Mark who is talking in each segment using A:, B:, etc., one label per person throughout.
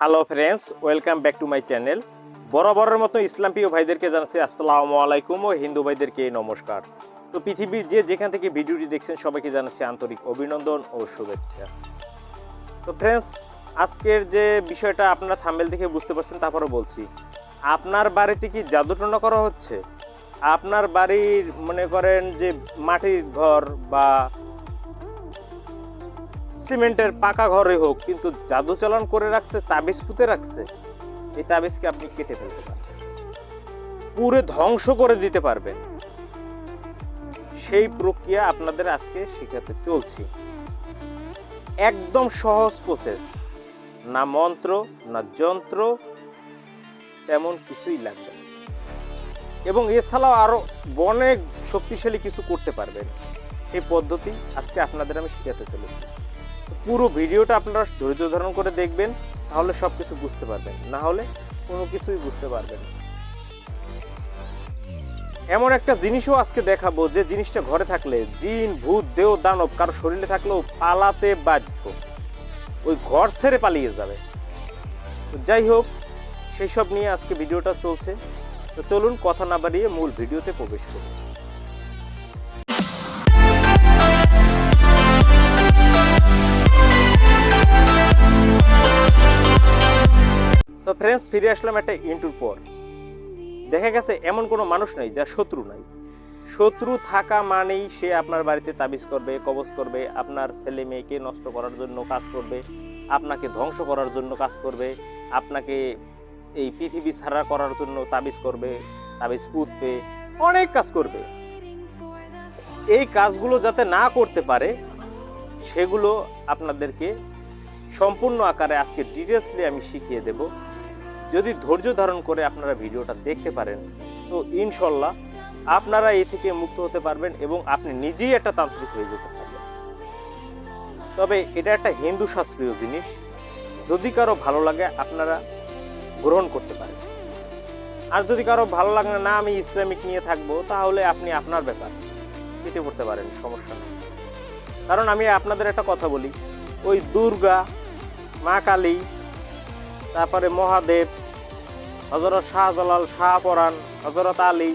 A: Hello friends welcome back to my channel বরাবরের মতো ইসলাম প্রিয় ভাইদেরকে জানাচ্ছি আসসালামু আলাইকুম ও হিন্দু ভাইদেরকে নমস্কার। তো পৃথিবীর যে যেখান থেকে ভিডিওটি দেখছেন সবাইকে জানাচ্ছি আন্তরিক অভিনন্দন ও শুভেচ্ছা। তো ফ্রেন্ডস আজকের যে বিষয়টা আপনারা থাম্বেল দেখে বুঝতে পারছেন তারপরে বলছি। আপনার বাড়িতে কি জাদুটনা করা হচ্ছে? আপনার বাড়ির মনে করেন যে মাটির ঘর বা সিমেন্টের পাকা ঘরে হোক, কিন্তু জাদু চালান করে রাখছে, তাবিজ পুঁতে রাখছে, এই তাবিজকে আপনি কেটে ফেলতে পারবেন। পুরো ধ্বংস করে দিতে পারবেন। সেই প্রক্রিয়া আপনাদের আজকে শেখাতে চলছি। একদম সহজ প্রসেস না মন্ত্র, না যন্ত্র, তেমন কিছুই লাগবে। এবং এছাড়াও আরও অনেক শক্তিশালী কিছু করতে পারবেন। এই পদ্ধতি আজকে আপনাদের আমি শেখাতে চলেছি। পুরো ভিডিওটা আপনারা ধৈর্য ধারণ করে দেখবেন, তাহলে সব কিছু বুঝতে পারবেন। না হলে কোনো কিছুই বুঝতে পারবেন। এমন একটা জিনিসও আজকে দেখাবো, যে জিনিসটা ঘরে থাকলে দিন, ভূত, দেহ, দানব, কারও শরীরে থাকলেও পালাতে বাধ্য। ওই ঘর ছেড়ে পালিয়ে যাবে। যাই হোক, সেই সব নিয়ে আজকে ভিডিওটা চলছে। তো চলুন কথা না বাড়িয়ে মূল ভিডিওতে প্রবেশ করুন ফ্রেন্ডস ফিরে আসলাম একটা ইন্টুর পর। দেখা গেছে এমন কোনো মানুষ নেই যার শত্রু নাই। শত্রু থাকা মানেই সে আপনার বাড়িতে তাবিজ করবে, কবজ করবে, আপনার ছেলে মেয়েকে নষ্ট করার জন্য কাজ করবে, আপনাকে ধ্বংস করার জন্য কাজ করবে, আপনাকে এই পৃথিবী ছাড়া করার জন্য তাবিজ করবে, তাবিজ পুঁতবে, অনেক কাজ করবে। এই কাজগুলো যাতে না করতে পারে, সেগুলো আপনাদেরকে সম্পূর্ণ আকারে আজকে ডিটেলসলি আমি শিখিয়ে দেব। যদি ধৈর্য ধারণ করে আপনারা ভিডিওটা দেখতে পারেন, তো ইনশাল্লাহ আপনারা এ থেকে মুক্ত হতে পারবেন এবং আপনি নিজেই একটা তান্ত্রিক হয়ে যেতে পারবেন। তবে এটা একটা হিন্দু শাস্ত্রীয় জিনিস, যদি কারও ভালো লাগে আপনারা গ্রহণ করতে পারেন। আর যদি কারও ভালো লাগে না, আমি ইসলামিক নিয়ে থাকব, তাহলে আপনি আপনার ব্যাপার, কেটে পড়তে পারেন, সমস্যা নেই। কারণ আমি আপনাদের একটা কথা বলি, ওই দুর্গা, মা কালী তারপরে মহাদেব হজরত শাহজালাল শাহপরান হজরত আলী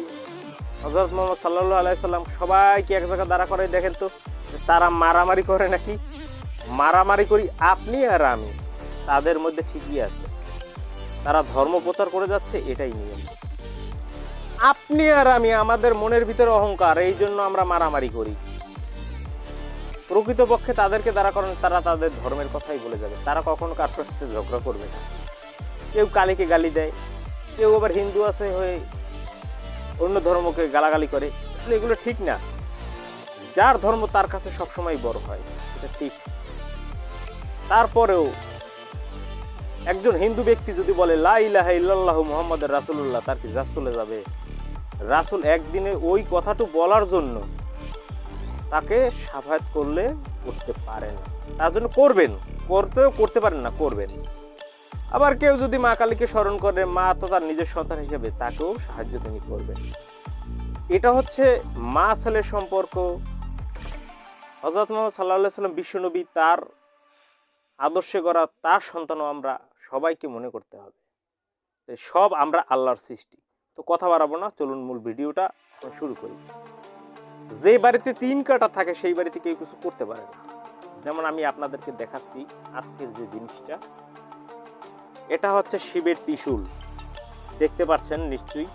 A: হজরত মোহাম্মদ সাল্লাহ আলাইসাল্লাম সবাইকে এক জায়গায় দাঁড়া করে দেখেন তো তারা মারামারি করে নাকি? মারামারি করি আপনি আর আমি, তাদের মধ্যে ঠিকই আছে। তারা ধর্ম প্রচার করে যাচ্ছে, এটাই নিয়ম। আপনি আর আমি, আমাদের মনের ভিতরে অহংকার, এই জন্য আমরা মারামারি করি। প্রকৃতপক্ষে তাদেরকে দ্বারা করেন, তারা তাদের ধর্মের কথাই বলে যাবে। তারা কখনো কার সাথে ঝগড়া করবে না। কেউ কালীকে গালি দেয়, কেউ আবার হিন্দু আছে হয়ে অন্য ধর্মকে গালাগালি করে। আসলে এগুলো ঠিক না। যার ধর্ম তার কাছে সবসময় বড় হয়, এটা ঠিক। তারপরেও একজন হিন্দু ব্যক্তি যদি বলে, লা ইলাহা ইল্লাল্লাহু মুহাম্মাদুর রাসূলুল্লাহ তার কি জাত চলে যাবে? রাসূল একদিনে ওই কথাটু বলার জন্য তাকে সাফায়াত করলে করতে পারেন। তার জন্য করবেন। করতেও করতে পারেন না, করবেন। আবার কেউ যদি মা কালীকে স্মরণ করে, মা তো তার নিজের সন্তান হিসেবে তাকেও সাহায্য তিনি করবেন। এটা হচ্ছে মা ছেলের সম্পর্ক। হজরত মোহাম্মদ সাল্লাহ সাল্লাম বিশ্বনবী তার আদর্শে গড়া তার সন্তানও আমরা সবাইকে মনে করতে হবে। সব আমরা আল্লাহর সৃষ্টি। তো কথা বাড়াবো না, চলুন মূল ভিডিওটা শুরু করি। যে বাড়িতে তিন কাটা থাকে, সেই বাড়িতে কেউ কিছু করতে পারে না। যেমন আমি আপনাদেরকে দেখাচ্ছি আজকের যে জিনিসটা। এটা হচ্ছে শিবের ত্রিশূল। দেখতে পাচ্ছেন নিশ্চয়ই।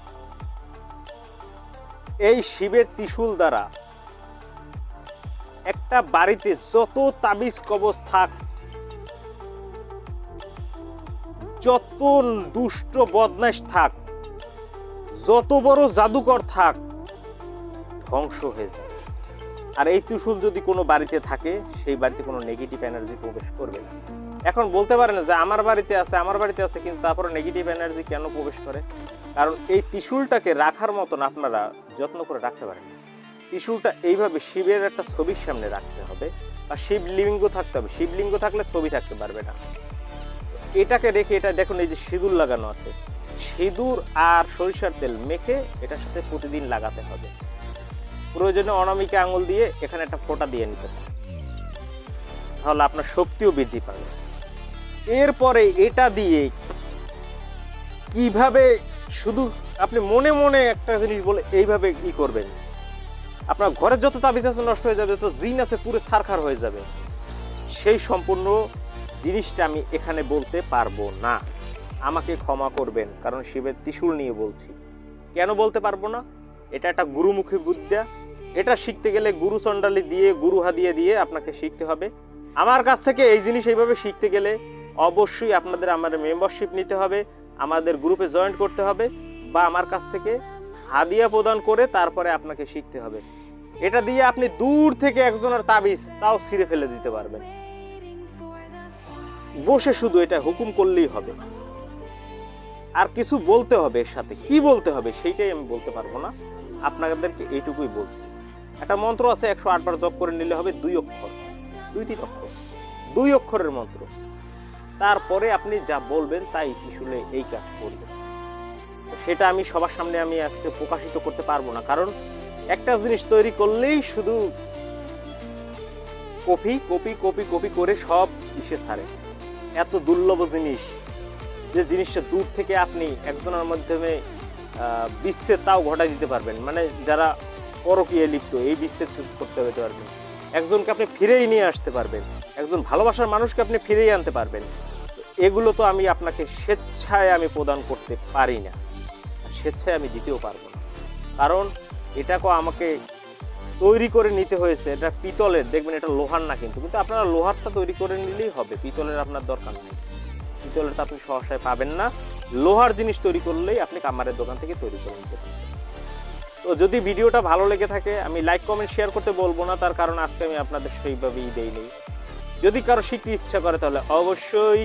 A: এই শিবের ত্রিশূল দ্বারা একটা বাড়িতে যত তাবিজ কবজ থাক, যত দুষ্ট বদমাশ থাক, যত বড় জাদুকর থাক, ধ্বংস হয়ে যায়। আর এই ত্রিশূল যদি কোনো বাড়িতে থাকে, সেই বাড়িতে কোনো নেগেটিভ এনার্জি প্রবেশ করবে না। এখন বলতে পারেন যে আমার বাড়িতে আছে, আমার বাড়িতে আছে, কিন্তু তারপরে নেগেটিভ এনার্জি কেন প্রবেশ করে? কারণ এই ত্রিশূলটাকে রাখার মতন আপনারা যত্ন করে রাখতে পারেন। ত্রিশূলটা এইভাবে শিবের একটা ছবির সামনে রাখতে হবে বা শিবলিঙ্গ থাকতে হবে। শিবলিঙ্গ থাকলে ছবি থাকতে পারবে না। এটাকে রেখে এটা দেখুন, এই যে সিঁদুর লাগানো আছে। সিঁদুর আর সরিষার তেল মেখে এটার সাথে প্রতিদিন লাগাতে হবে। প্রয়োজনে অনামিকা আঙুল দিয়ে এখানে একটা ফোঁটা দিয়ে নিতে হবে তাহলে আপনার শক্তিও বৃদ্ধি পাবে। এরপরে এটা দিয়ে কীভাবে শুধু আপনি মনে মনে একটা জিনিস বলে এইভাবে ই করবেন। আপনার ঘরের যত তাবিজ আছে নষ্ট হয়ে যাবে, যত জিন আছে পুরো সারখার হয়ে যাবে। সেই সম্পূর্ণ জিনিসটা আমি এখানে বলতে পারব না। আমাকে ক্ষমা করবেন, কারণ শিবের ত্রিশূল নিয়ে বলছি। কেন বলতে পারব না? এটা একটা গুরুমুখী বিদ্যা এটা শিখতে গেলে গুরু চণ্ডালি দিয়ে, গুরু হাদিয়ে দিয়ে আপনাকে শিখতে হবে। আমার কাছ থেকে এই জিনিস এইভাবে শিখতে গেলে অবশ্যই আপনাদের আমার মেম্বারশিপ নিতে হবে, আমাদের গ্রুপে জয়েন করতে হবে বা আমার কাছ থেকে হাদিয়া প্রদান করে তারপরে আপনাকে শিখতে হবে। এটা দিয়ে আপনি দূর থেকে একজনের তাবিজ তাও ছিঁড়ে ফেলে দিতে পারবেন। বসে শুধু এটা হুকুম করলেই হবে। আর কিছু বলতে হবে এর সাথে। কি বলতে হবে সেইটাই আমি বলতে পারব না। আপনাদেরকে এইটুকুই বলছি। একটা মন্ত্র আছে, একশো আটবার জপ করে নিলে হবে দুই অক্ষর। দুই তিন অক্ষর। দুই অক্ষরের মন্ত্র। তারপরে আপনি যা বলবেন তাই ত্রিশুলে এই কাজ করবে সেটা আমি সবার সামনে আমি আজকে প্রকাশিত করতে পারব না, কারণ একটা জিনিস তৈরি করলেই শুধু কপি কপি কপি কপি করে সব ইসে ছাড়ে। এত দুর্লভ জিনিস যে জিনিসটা দূর থেকে আপনি একজনের মাধ্যমে বিচ্ছেদ তাও ঘটাই দিতে পারবেন। মানে যারা পরকীয় লিপ্ত, এই বিচ্ছেদ করতে হতে পারবেন একজনকে আপনি ফিরেই নিয়ে আসতে পারবেন। একজন ভালোবাসার মানুষকে আপনি ফিরেই আনতে পারবেন। এগুলো তো আমি আপনাকে স্বেচ্ছায় আমি প্রদান করতে পারি না। স্বেচ্ছায় আমি দিতেও পারব না। কারণ এটাকে আমাকে তৈরি করে নিতে হয়েছে। এটা পিতলের, দেখবেন এটা লোহার না কিন্তু। কিন্তু আপনারা লোহারটা তৈরি করে নিলেই হবে। পিতলের আপনার দরকার নেই। পিতলের তো আপনি সহসায় পাবেন না। লোহার জিনিস তৈরি করলেই আপনি কামারের দোকান থেকে তৈরি করে নিতে পারবেন। তো যদি ভিডিওটা ভালো লেগে থাকে, আমি লাইক, কমেন্ট, শেয়ার করতে বলব না। তার কারণ আজকে আমি আপনাদের সেইভাবেই দেই নেই যদি কারও শিখতে ইচ্ছা করে তাহলে অবশ্যই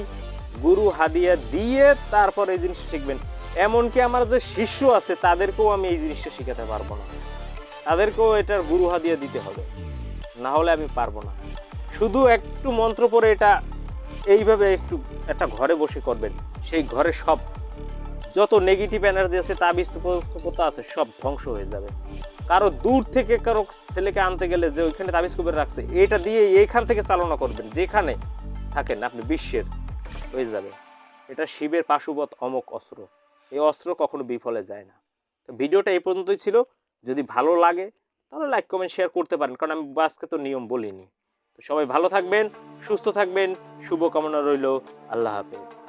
A: গুরু হাদিয়া দিয়ে তারপর এই জিনিসটা শিখবেন। এমনকি আমার যে শিষ্য আছে, তাদেরকেও আমি এই জিনিসটা শিখাতে পারব না। তাদেরকেও এটার গুরু হাদিয়া দিতে হবে। না হলে আমি পারব না। শুধু একটু মন্ত্র পরে এটা এইভাবে একটু একটা ঘরে বসে করবেন। সেই ঘরে সব যত নেগেটিভ এনার্জি আছে, তাবিজ কোথা আছে, সব ধ্বংস হয়ে যাবে। কারও দূর থেকে কারও ছেলেকে আনতে গেলে যে ওইখানে তাবিজ কুবের রাখছে, এটা দিয়ে এইখান থেকে চালনা করবেন, যেখানে থাকেন আপনি বিশ্বের। হয়ে যাবে। এটা শিবের পাশুবত অমক অস্ত্র। এই অস্ত্র কখনো বিফলে যায় না। তো ভিডিওটা এই পর্যন্তই ছিল। যদি ভালো লাগে, তাহলে লাইক কমেন্ট শেয়ার করতে পারেন। কারণ আমি আজকে তো নিয়ম বলিনি। তো সবাই ভালো থাকবেন, সুস্থ থাকবেন, শুভকামনা রইল। আল্লাহ হাফেজ।